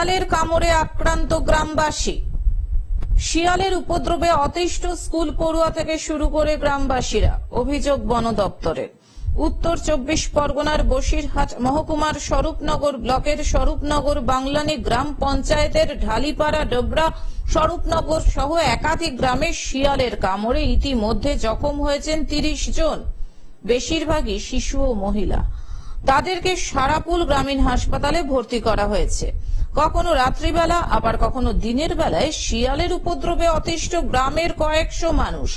শিয়ালের কামড়ে আক্রান্ত গ্রামবাসী। শিয়ালের উপদ্রবে অতিষ্ঠ স্কুল পড়ুয়া থেকে শুরু করে গ্রামবাসীরা, অভিযোগ বন দপ্তরের। উত্তর চব্বিশ পরগনার বসিরহাট মহকুমার স্বরূপনগর ব্লকের স্বরূপনগর বাংলানি গ্রাম পঞ্চায়েতের ঢালিপাড়া ডোবরা স্বরূপনগর সহ একাধিক গ্রামে শিয়ালের কামড়ে ইতিমধ্যে জখম হয়েছেন তিরিশ জন। বেশিরভাগই শিশু ও মহিলা। তাদেরকে সারাপুল গ্রামীণ হাসপাতালে ভর্তি করা হয়েছে। কখনো রাত্রিবেলা, আবার কখনো দিনের বেলায় শিয়ালের উপদ্রবে অতিষ্ঠ গ্রামের কয়েকশো মানুষ।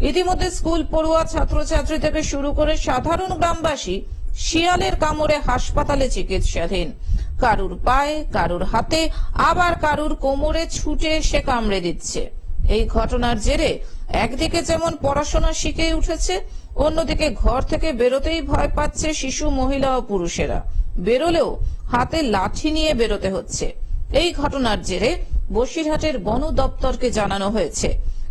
ইতিমধ্যে স্কুল পড়ুয়া ছাত্রছাত্রী থেকে শুরু করে সাধারণ গ্রামবাসী শিয়ালের কামড়ে হাসপাতালে চিকিৎসাধীন। কারুর পায়ে, কারুর হাতে, আবার কারুর কোমরে ছুটে এসে কামড়ে দিচ্ছে। এই ঘটনার জেরে একদিকে যেমন পড়াশোনা শিখে উঠেছে অন্যদিকে ঘর থেকে বেরোতেই ভয় পাচ্ছে শিশু মহিলা ও পুরুষেরা। বেরোলেও হাতে লাঠি নিয়ে বেরোতে হচ্ছে। এই ঘটনার জেরে বসিরহাটের বন দপ্তরকে জানানো হয়েছে।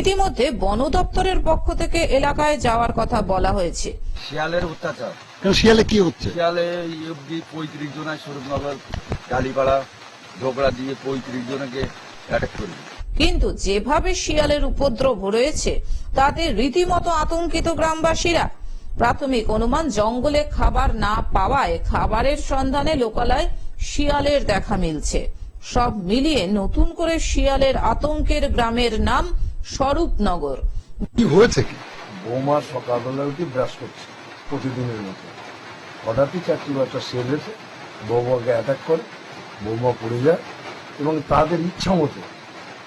ইতিমধ্যে বন দপ্তরের পক্ষ থেকে এলাকায় যাওয়ার কথা বলা হয়েছে। শিয়ালের অত্যাচার। কেন শিয়ালে কি হচ্ছে? শিয়ালে অব্দি পঁয়ত্রিশ জনায় স্বরূপনগর কালীপাড়া ঝোপড়া দিয়ে পঁয়ত্রিশ জনকে অ্যাটাক করবে কিন্তু যেভাবে শিয়ালের উপদ্রব রয়েছে তাতে রীতিমতো আতঙ্কিত গ্রামবাসীরা। প্রাথমিক অনুমান জঙ্গলে খাবার না পাওয়ায় খাবারের সন্ধানে লোকালয় শিয়ালের দেখা মিলছে। সব মিলিয়ে নতুন করে শিয়ালের আতঙ্কের গ্রামের নাম স্বরূপনগর। কি হয়েছে কি? বৌমা সকালবেলা উঠে ব্রাশ করছে প্রতিদিনের মতো। হঠাৎই চারটি বাচ্চা সেল এসে বৌমাকে অ্যাটাক করে বৌমা পড়ে যায় এবং তাদের ইচ্ছা মতো